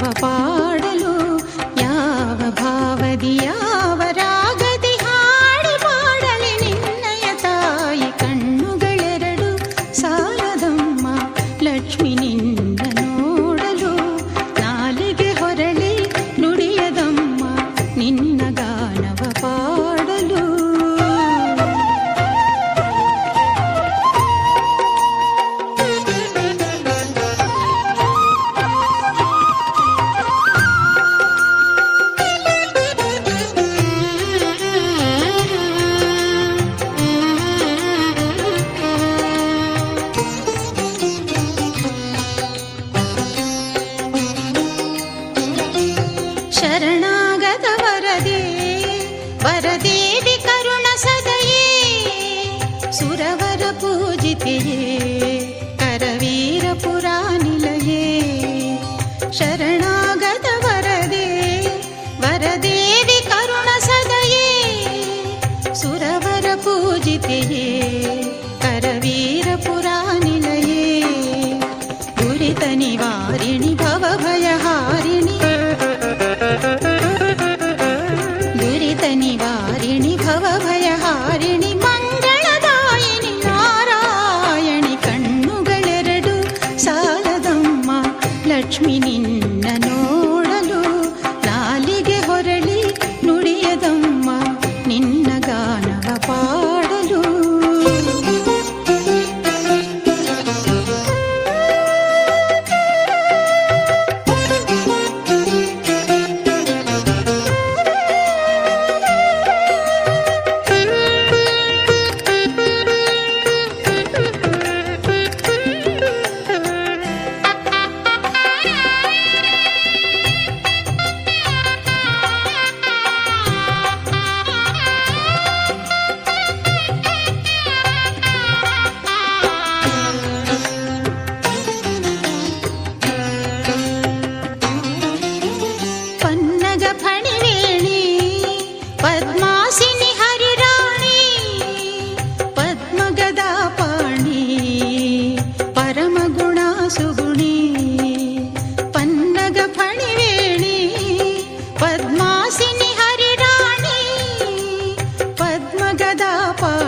ಯಾವ ಪಾಡಲು ಯಾವ ಭಾವದಿ ಯಾವ ರಾಗದಿ ಹಾಡು ಪಾಡಲಿ ನಿನ್ನಯ ತಾಯಿ ಕಣ್ಣುಗಳೆರಡು ಸಾಲದಮ್ಮ ಲಕ್ಷ್ಮಿ शरणागत वरदे वरदेवि करुण सदा ಸರ್ವಭಯಹಾರಿಣಿ ಮಂಗಳದಾಯಿನಿ ನಾರಾಯಣಿ ಕಣ್ಣುಗಳೆರಡು ಸಾಲದಮ್ಮ ಲಕ್ಷ್ಮಿ ನಿನ್ನ ಸದಾ ಪಾ